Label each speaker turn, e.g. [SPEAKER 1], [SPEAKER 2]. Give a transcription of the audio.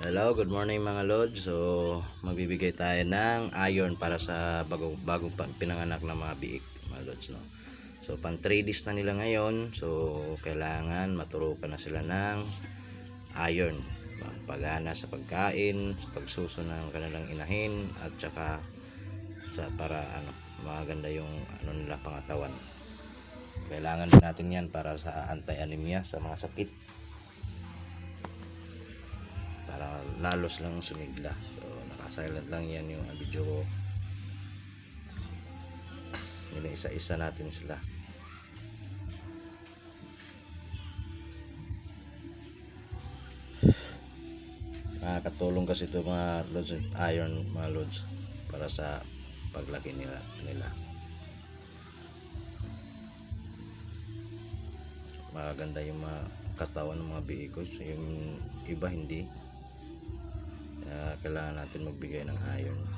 [SPEAKER 1] Hello, good morning mga lods. So, magbibigay tayo ng iron para sa bago, bagong pa- pinanganak na mga biik, mga lods, no. So, pang 3 days na nila ngayon. So, kailangan maturukan na sila ng iron. Pagana sa pagkain, sa pagsuso ng kanilang inahin, at saka sa para ano, maganda yung ano nila pangatawan. Kailangan din natin yan para sa anti-anemia, sa mga sakit para lalos lang sumigla so naka-silent lang yan yung video ko. Isa-isa natin sila. Nakakatulong kasi ito mga loads iron mga loads para sa paglaki nila nila. Maganda yung mga katawan ng mga vehicles. Yung iba hindi kaya kailangan natin magbigay ng iron